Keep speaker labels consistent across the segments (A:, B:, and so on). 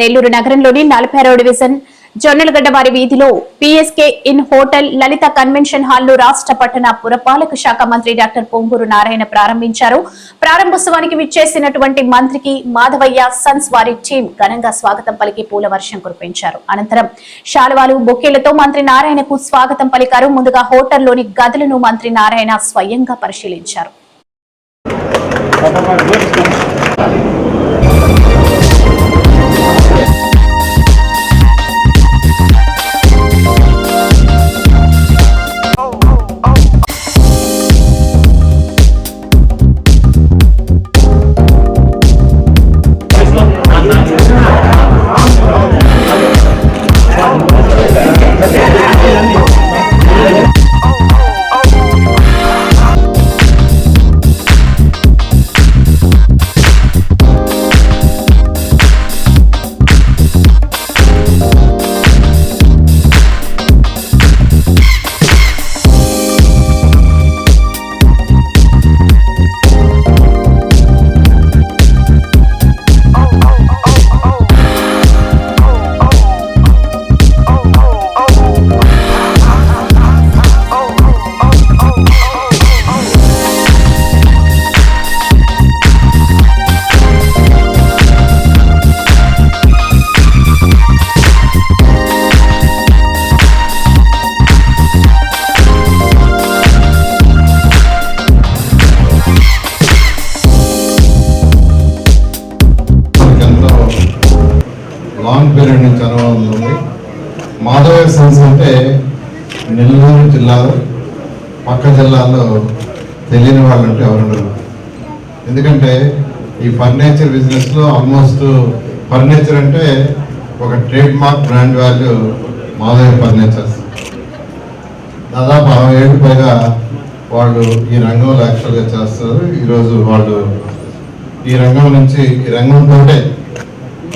A: నెల్లూరు నగరంలోని నలభై డివిజన్ జొన్నలగడ్డ వారి వీధిలో PSK inn hotel Lalitha convention హాల్లో రాష్ట్ర పట్టణ పురపాలక శాఖ మంత్రి డాక్టర్ పొంగూరు నారాయణ ప్రారంభించారు. ప్రారంభోత్సవానికి విచ్చేసినటువంటి మంత్రికి మాధవయ్య సన్స్ వారి టీం ఘనంగా స్వాగతం పలికి పూల వర్షం కురిపించారు. అనంతరం శాలువాలు బొకేలతో మంత్రి నారాయణకు స్వాగతం పలికారు. ముందుగా హోటల్లోని గదులను మంత్రి నారాయణ స్వయంగా పరిశీలించారు.
B: లాంగ్ పీరియడ్ నుంచి అనుభవం ఉంది మాధవ సన్స్ అంటే నెల్లూరు జిల్లాలో పక్క జిల్లాలో తెలియని వాళ్ళు అంటే ఎవరుండరు. ఎందుకంటే ఈ ఫర్నిచర్ బిజినెస్లో ఆల్మోస్ట్ ఫర్నిచర్ అంటే ఒక trade mark brand value Madhava furnitures. దాదాపు అరవై ఏళ్ళు పైగా వాళ్ళు ఈ రంగంలో యాక్చువల్గా చేస్తారు. ఈరోజు వాళ్ళు ఈ రంగం నుంచి ఈ రంగంతో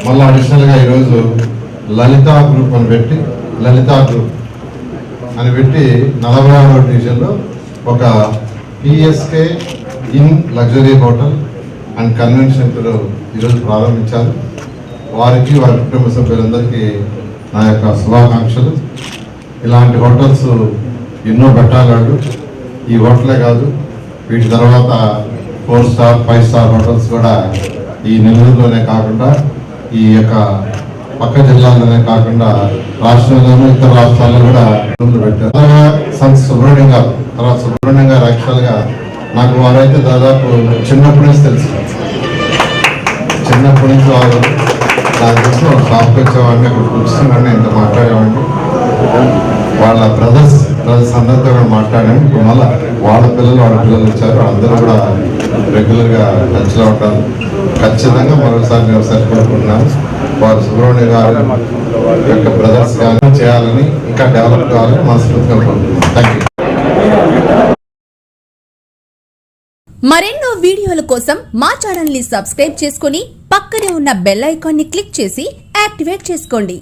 B: మళ్ళీ అడిషనల్గా ఈరోజు లలితా గ్రూప్ అని పెట్టి లలితా గ్రూప్ అని పెట్టి నలభై ఆరో డివిజన్లో ఒక PSK inn luxury hotel and convention centre ఈరోజు ప్రారంభించారు. వారికి వారి కుటుంబ సభ్యులందరికీ నా యొక్క శుభాకాంక్షలు. ఇలాంటి హోటల్స్ ఎన్నో పెట్టాలాడు. ఈ హోటలే కాదు వీటి తర్వాత four star five star hotels కూడా ఈ నెల్లూరులోనే కాకుండా ఈ యొక్క పక్క జిల్లాలోనే కాకుండా రాష్ట్రంలోనూ ఇతర రాష్ట్రాల్లో కూడా పెట్టారు. అలాగా సంత్ సుబ్రహ్మణ్యం గారు తర్వాత సుబ్రహ్మణ్యం గారు యాక్చువల్గా నాకు వారైతే దాదాపు చిన్నప్పటి నుంచి తెలుసు. చిన్నప్పటి నుంచి వారు నాకు తెలుసు షాప్కి వచ్చేవాడిని అక్కడ కూర్చున్నాడిని ఇంత మాట్లాడేవాడిని. వాళ్ళ బ్రదర్స్ బ్రదర్స్ అందరితో కూడా మాట్లాడాను. ఇప్పుడు మళ్ళీ వాళ్ళ పిల్లలు వాళ్ళ పిల్లలు వచ్చారు. అందరూ కూడా రెగ్యులర్గా టచ్లో ఉంటారు. ఖచ్చితంగా మరోసారి నేను ఒకసారి కోరుకుంటున్నాను వారు సుబ్రహ్మణ్య గారు యొక్క బ్రదర్స్ కానీ చేయాలని ఇంకా డెవలప్ కావాలని మనస్ఫూర్తిగా కోరుకుంటున్నాను. థ్యాంక్ యూ
C: మరెన్నో వీడియోల కోసం మా ఛానల్ని సబ్స్క్రైబ్ చేసుకుని పక్కనే ఉన్న బెల్ ఐకాన్ని క్లిక్ చేసి యాక్టివేట్ చేసుకోండి.